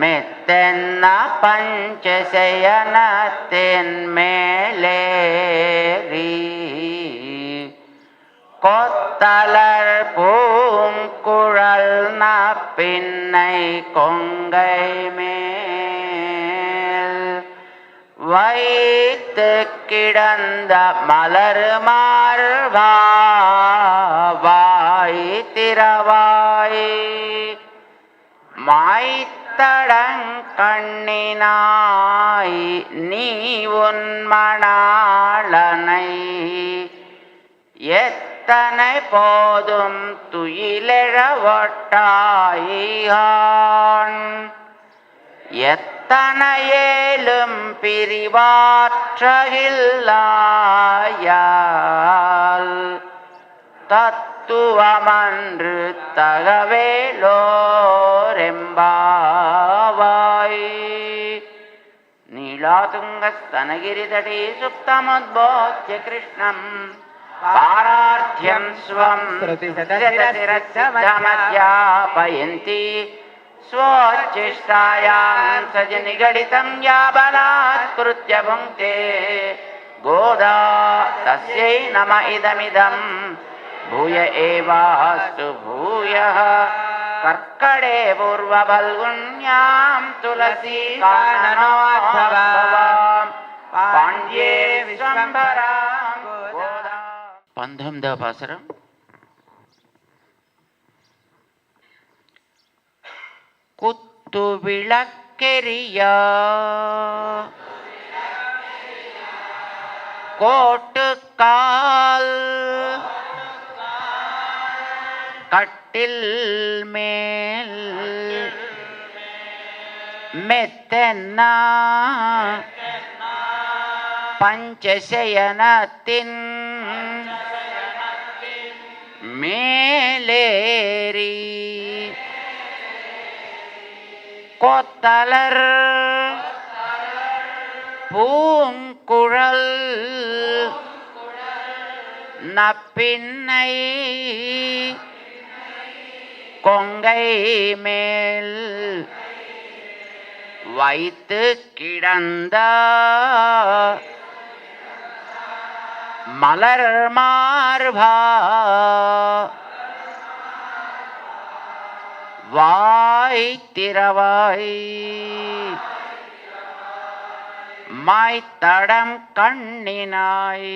மெத்தென்ன பஞ்சசயனத்தின் மேலேறி? கொத்தலர் பூங்குழல் பின்னை கொங்கை மேல். வைத்து கிடந்த மலர் மார்வாய் திரவாய் தடங்கண்ணினாய் நீ உன் மணாளனை. எத்தனை போதும் துயிலிழவட்டாயான் எத்தனையேலும் பிரிவாற்றவில்லாயால் தத் தத்துவமன்று தகவேலோரெம்பாவாய் நீலாதுங்கஸ்தனகிரிதடே சுப்தமுத்போத்ய கிருஷ்ணம் பாரார்த்தியம் ஸ்வம் பிரதிசதசிரச்சமத்யாபயந்தி स्वोच्छिष्टायां सज निगडितं या बलात्कृत्य भुङ्क्ते गोदा तस्यै नम इदमिदम् भूय एवास्तु भूय। कर्कड़े पूर्वबल्गुण्यां तुलसी पाण्ड्ये विश्वम्भरां पन्धम्दा पासरम् குத்து கட்டில் மேல் மெத்தென்னா பஞ்சசயனத்தின் மேலேறி கொத்தலர் பூங்குழல் நப்பின்னை கொங்கை மேல் வைத்து கிடந்த மலர் மார்பா வாய் திறவாய் மாய்த்தடம் கண்ணினாய்.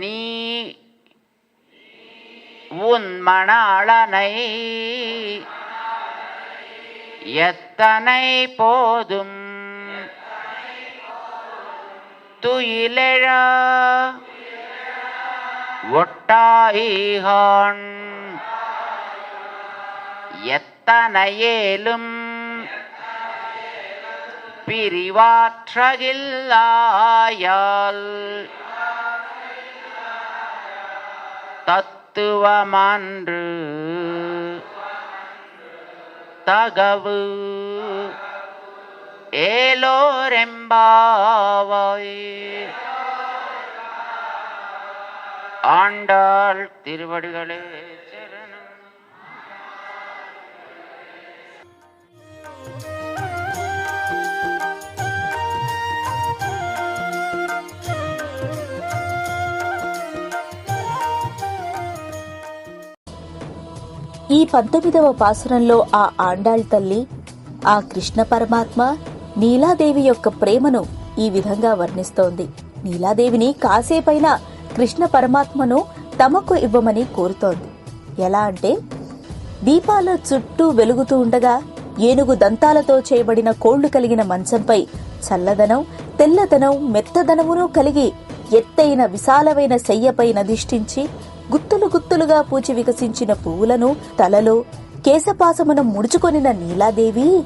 நீ உன் மணாளனை எத்தனை போதும் துயிலெழ ஒட்டாயிகான் எத்தனையேலும் பிரிவாற்றகில்லாயால் தத் தத்துவமன்று தகவு ஏலோரெம்பாவாய். ஆண்டாள் திருவடிகளே. ఈ పంతొమ్మిదవ పాసురంలో ఆ ఆండాళ్ తల్లి ఆ కృష్ణ పరమాత్మ నీలాదేవి యొక్క ప్రేమను ఈ విధంగా వర్ణిస్తోంది. నీలాదేవిని కాసేపైన కృష్ణ పరమాత్మను తమకు ఇవ్వమని కోరుతోంది. ఎలా అంటే దీపాల చుట్టూ వెలుగుతూ ఉండగా ఏనుగు దంతాలతో చేయబడిన కోళ్ళు కలిగిన మంచంపై చల్లదనం తెల్లదనం మెత్తదనమును కలిగి ఎత్తైన విశాలమైన శయ్యపై నధిష్ఠించి గుత్తులు గుత్తులుగా పూచి వికసించిన పువ్వులను తలలో కేశపాసమున ముడుచుకొనిన నీలాదేవి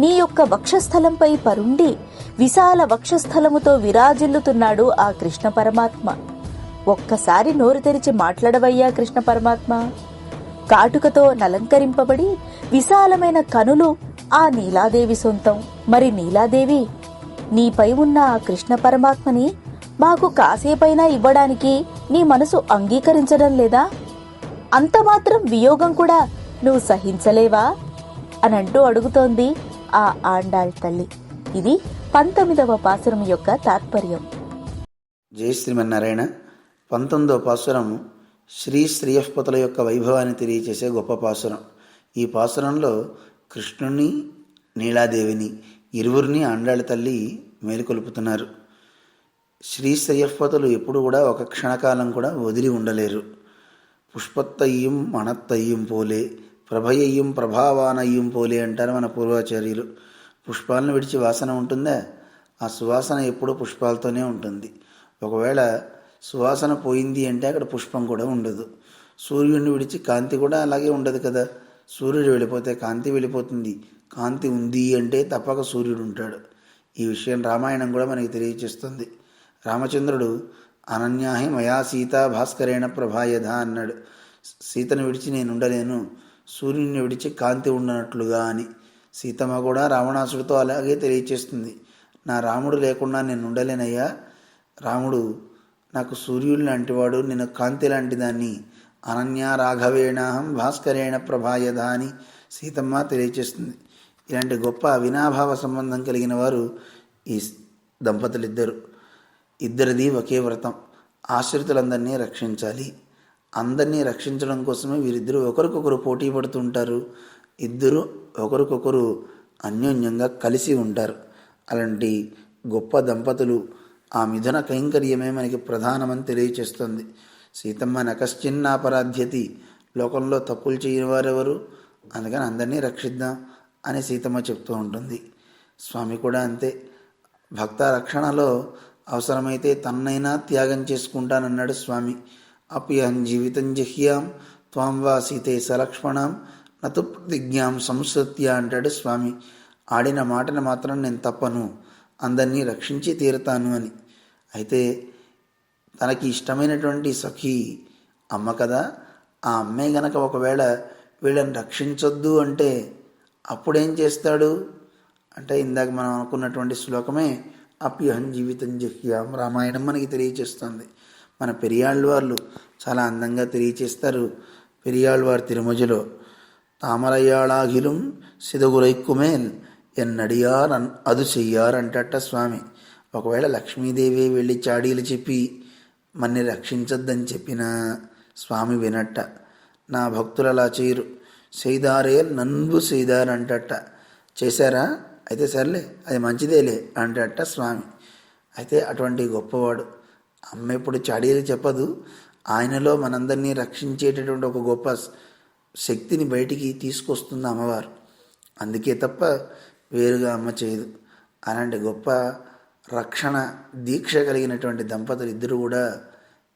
నీ యొక్క వక్షస్థలంపై పరుండి విశాల వక్షస్థలముతో విరాజిల్లుతున్నాడు ఆ కృష్ణ పరమాత్మ. ఒక్కసారి నోరు తెరిచి మాట్లాడవయ్యా కృష్ణ పరమాత్మ. కాటుకతో నలంకరింపబడి విశాలమైన కనులు ఆ నీలాదేవి సొంతం. మరి నీలాదేవి నీపై ఉన్న ఆ కృష్ణ పరమాత్మని మాకు కాసేపైనా ఇవ్వడానికి నీ మనసు అంగీకరించడం లేదా? అంత మాత్రం వియోగం కూడా నువ్వు సహించలేవా? అనంటూ అడుగుతోంది ఆ ఆండాళ్ తల్లి. ఇది పంతొమ్మిదవ పాసురం యొక్క తాత్పర్యం. జై శ్రీమన్నారాయణ. పంతొమ్మిదవ పాసురం శ్రీ శ్రీయస్పతుల యొక్క వైభవాన్ని తెలియచేసే గొప్ప పాసురం ఈ పాసురంలో కృష్ణుని నీలాదేవిని ఇరువురిని ఆండాళ్ళ తల్లి మేలుకొలుపుతున్నారు. శ్రీ శ్రీయస్పతులు ఎప్పుడు కూడా ఒక క్షణకాలం కూడా వదిలి ఉండలేరు. పుష్పత్తయ్యం మణత్తయ్యం పోలే ప్రభయయ్యం ప్రభావానయ్యం పోలే అంటారు మన పూర్వాచార్యులు. పుష్పాలను విడిచి వాసన ఉంటుందా? ఆ సువాసన ఎప్పుడూ పుష్పాలతోనే ఉంటుంది. ఒకవేళ సువాసన పోయింది అంటే అక్కడ పుష్పం కూడా ఉండదు. సూర్యుడిని విడిచి కాంతి కూడా అలాగే ఉండదు కదా. సూర్యుడు వెళ్ళిపోతే కాంతి వెళ్ళిపోతుంది. కాంతి ఉంది అంటే తప్పక సూర్యుడు ఉంటాడు. ఈ విషయం రామాయణం కూడా మనకి తెలియచేస్తుంది రామచంద్రుడు అనన్యాహి మయా సీతా భాస్కరేణ ప్రభాయధ అన్నాడు. సీతను విడిచి నేను ఉండలేను. సూర్యుని విడిచి కాంతి ఉండనట్లుగా అని. సీతమ్మ కూడా రావణాసుడితో అలాగే తెలియచేస్తుంది. నా రాముడు లేకుండా నేను ఉండలేనయ్యా. రాముడు నాకు సూర్యుడు లాంటివాడు నేను కాంతి లాంటి దాన్ని అనన్య రాఘవేణాహం భాస్కరేణ ప్రభాయధ అని సీతమ్మ తెలియచేస్తుంది. ఇలాంటి గొప్ప అవినాభావ సంబంధం కలిగిన వారు ఈ దంపతులిద్దరు. ఇద్దరిది ఒకే వ్రతం. ఆశ్రితులందరినీ రక్షించాలి. అందరినీ రక్షించడం కోసమే వీరిద్దరూ ఒకరికొకరు పోటీ పడుతుంటారు. ఇద్దరు ఒకరికొకరు అన్యోన్యంగా కలిసి ఉంటారు. అలాంటి గొప్ప దంపతులు ఆ మిథున కైంకర్యమే మనకి ప్రధానమని తెలియచేస్తుంది. సీతమ్మ నకశ్చిన్నాపరాధ్యతి లోకంలో తప్పులు చేయని వారెవరు? అందుకని అందరినీ రక్షిద్దాం అని సీతమ్మ చెప్తూ ఉంటుంది. స్వామి కూడా అంతే. భక్త రక్షణలో అవసరమైతే తన్నైనా త్యాగం చేసుకుంటానన్నాడు స్వామి. అప్యహం జీవితం జహ్యాం త్వాం వా సీతే సలక్ష్మణాం నతు ప్రతిజ్ఞాం సంసత్య అంటాడు స్వామి. ఆడిన మాటను మాత్రం నేను తప్పను అందరినీ రక్షించి తీరుతాను అని. అయితే తనకి ఇష్టమైనటువంటి సఖి అమ్మ కదా ఆ అమ్మే గనక ఒకవేళ వీళ్ళని రక్షించొద్దు అంటే అప్పుడేం చేస్తాడు? అంటే ఇందాక మనం అనుకున్నటువంటి శ్లోకమే అప్యహం జీవితం జహ్యాం. రామాయణం మనకి తెలియచేస్తుంది. మన పెరియాళ్ళు వాళ్ళు చాలా అందంగా తెలియచేస్తారు. పెరియాళ్ళు వారి తిరుమజలో తామరయాళాఖిలం సిదగురైక్కుమేన్ ఎన్నడియార్ అన్ అదు చెయ్యార్ స్వామి. ఒకవేళ లక్ష్మీదేవి వెళ్ళి చాడీలు చెప్పి మన్ని రక్షించద్దని చెప్పిన స్వామి వినట్ట. నా భక్తులు అలా చేయరు. చేయదారే నన్ను చేయదారంటట. చేశారా? అయితే సర్లే అది మంచిదేలే అంటట స్వామి. అయితే అటువంటి గొప్పవాడు అమ్మ ఎప్పుడు చాడీలు చెప్పదు. ఆయనలో మనందరినీ రక్షించేటటువంటి ఒక గొప్ప శక్తిని బయటికి తీసుకొస్తుంది అమ్మవారు. అందుకే తప్ప వేరుగా అమ్మ చేయదు. అలాంటి గొప్ప రక్షణ దీక్ష కలిగినటువంటి దంపతులు ఇద్దరు కూడా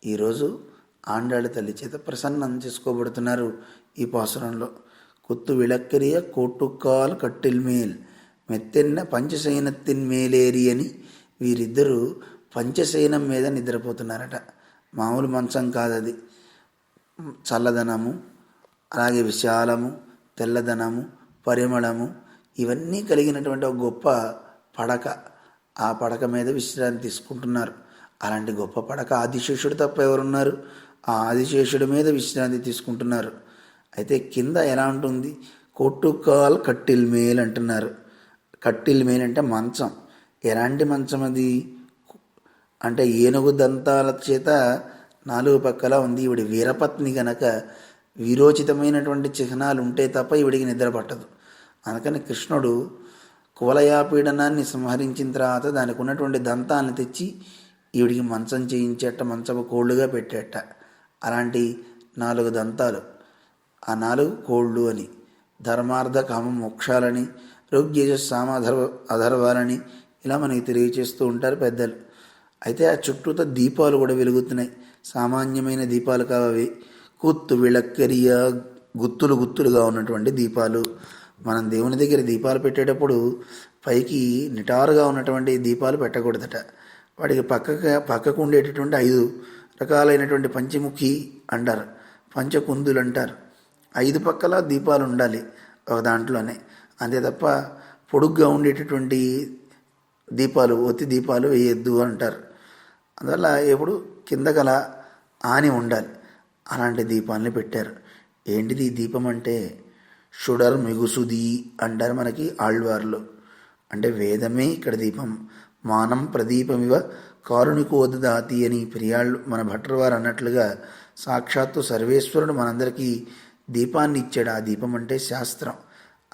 ఈరోజు ఆండాళ్ళ తల్లి చేత ప్రసన్నం చేసుకోబడుతున్నారు ఈ పాసురంలో. కుత్తు విలక్కరియ కోట్టుకాల్ కట్టిల్ మేల్ మెత్తెన్న పంచశయనత్తిన్ మేలేరి అని వీరిద్దరూ పంచశయనం మీద నిద్రపోతున్నారట. మామూలు మంచం కాదది. చల్లదనము అలాగే విశాలము తెల్లదనము పరిమళము ఇవన్నీ కలిగినటువంటి ఒక గొప్ప పడక. ఆ పడక మీద విశ్రాంతి తీసుకుంటున్నారు. అలాంటి గొప్ప పడక ఆదిశేషుడు తప్ప ఎవరున్నారు? ఆ ఆదిశేషుడి మీద విశ్రాంతి తీసుకుంటున్నారు. అయితే కింద ఎలా ఉంటుంది? కొట్టుకాల్ కట్టిల్ మేల్ అంటున్నారు కట్టిల్ మెయిన్ అంటే మంచం. ఎలాంటి మంచం అది? అంటే ఏనుగు దంతాల చేత నాలుగు పక్కల ఉంది ఈవిడి వీరపత్ని గనక వీరోచితమైనటువంటి చిహ్నాలు ఉంటే తప్ప ఈవిడికి నిద్ర పట్టదు. అందుకని కృష్ణుడు కువలయాపీడనాన్ని సంహరించిన తర్వాత దానికి ఉన్నటువంటి దంతాన్ని తెచ్చి ఈవిడికి మంచం చేయించేట మంచపు కోళ్ళుగా పెట్టేట. అలాంటి నాలుగు దంతాలు. ఆ నాలుగు కోళ్ళు అని ధర్మార్థ కామ మోక్షాలని రుగ్యజ అధర్వ అధర్వాలని ఇలా మనకి తెలియచేస్తూ ఉంటారు పెద్దలు. అయితే ఆ చుట్టూతో దీపాలు కూడా వెలుగుతున్నాయి. సామాన్యమైన దీపాలు కావవి. కుత్తు విళక్కరియ గుత్తులు గుత్తులుగా ఉన్నటువంటి దీపాలు. మనం దేవుని దగ్గర దీపాలు పెట్టేటప్పుడు పైకి నిటారుగా ఉన్నటువంటి దీపాలు పెట్టకూడదట. వాడికి పక్కకు పక్కకు ఉండేటటువంటి ఐదు రకాలైనటువంటి పంచముఖి అంటారు. పంచకుందులు అంటారు. ఐదు పక్కల దీపాలు ఉండాలి ఒక దాంట్లోనే. అంతే తప్ప పొడుగ్గా ఉండేటటువంటి దీపాలు ఒత్తి దీపాలు వేయొద్దు అంటారు. అందువల్ల ఎప్పుడు కింద గల ఆని ఉండాలి. అలాంటి దీపాలని పెట్టారు. ఏంటిది దీపం అంటే? షుడర్ మిగుసుది అంటారు మనకి ఆళ్వార్లు. అంటే వేదమే ఇక్కడ దీపం. మానం ప్రదీపమివ కారుణికోదాతి అని పెరియాళ్ళు మన భట్టర్వారు అన్నట్లుగా సాక్షాత్తు సర్వేశ్వరుడు మనందరికీ దీపాన్ని ఇచ్చాడు. ఆ దీపం అంటే శాస్త్రం.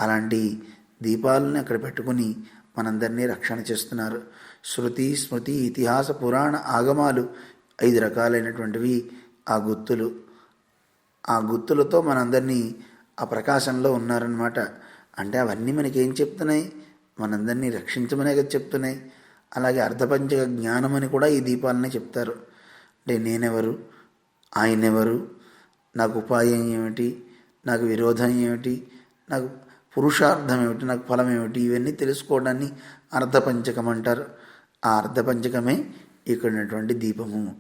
అలాంటి దీపాలను అక్కడ పెట్టుకుని మనందరినీ రక్షణ చేస్తున్నారు. శృతి స్మృతి ఇతిహాస పురాణ ఆగమాలు ఐదు రకాలైనటువంటివి ఆ గుర్తులు ఆ గుర్తులతో మనందరినీ ఆ ప్రకాశంలో ఉన్నారనమాట అంటే అవన్నీ మనకేం చెప్తున్నాయి? మనందరినీ రక్షించమనే కదా చెప్తున్నాయి. అలాగే అర్ధపంచక జ్ఞానం అని కూడా ఈ దీపాలనే చెప్తారు. అంటే నేనెవరు? ఆయనెవరు? నాకు ఉపాయం ఏమిటి? నాకు విరోధం ఏమిటి? నాకు పురుషార్థం ఏమిటి నాకు ఫలం ఏమిటి ఇవన్నీ తెలుసుకోవడాన్ని అర్ధపంచకం అంటారు ఆ అర్ధపంచకమే ఇక్కడ ఉన్నటువంటి దీపము.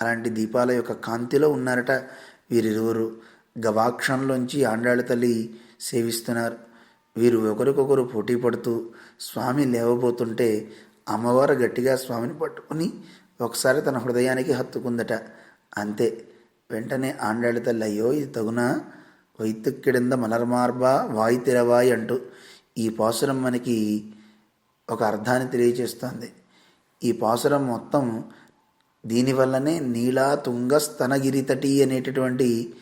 అలాంటి దీపాల యొక్క కాంతిలో ఉన్నారట వీరిరువురు. గవాక్షంలోంచి ఆండాళ్ళ తల్లి సేవిస్తున్నారు. వీరు ఒకరికొకరు పోటీ పడుతూ స్వామి లేవబోతుంటే అమ్మవారు గట్టిగా స్వామిని పట్టుకుని ఒకసారి తన హృదయానికి హత్తుకుందట. అంతే. వెంటనే ఆండాళ్ళ తల్లి అయ్యో ఇది తగునా? వైతుక్కిడింద మలర్మార్బా వాయి తెరవాయి అంటూ ఈ పాసురం మనకి ఒక అర్థాన్ని తెలియజేస్తుంది. ఈ పాసురం మొత్తం దీనివల్లనే నీలా తుంగ స్తనగిరితటి అనేటటువంటి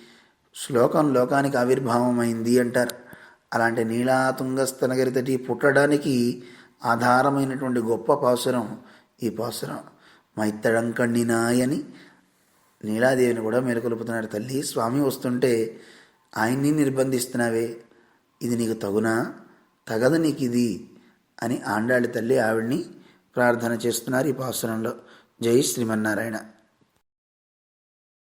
శ్లోకం లోకానికి ఆవిర్భావమైంది అంటారు. అలాంటి నీలా తుంగ స్తనగిరితటి పుట్టడానికి ఆధారమైనటువంటి గొప్ప పాసురం ఈ పాసురం. మైత్తడం కణినాయని నీలాదేవిని కూడా మేలుకొలుపుతున్నారు తల్లి. స్వామి వస్తుంటే ఆయన్ని నిర్బంధిస్తున్నావే. ఇది నీకు తగునా? తగదు నీకు ఇది? అని ఆండాళ్ళి తల్లి ఆవిడ్ని ప్రార్థన చేస్తున్నారు ఈ పాసురంలో జై శ్రీమన్నారాయణ.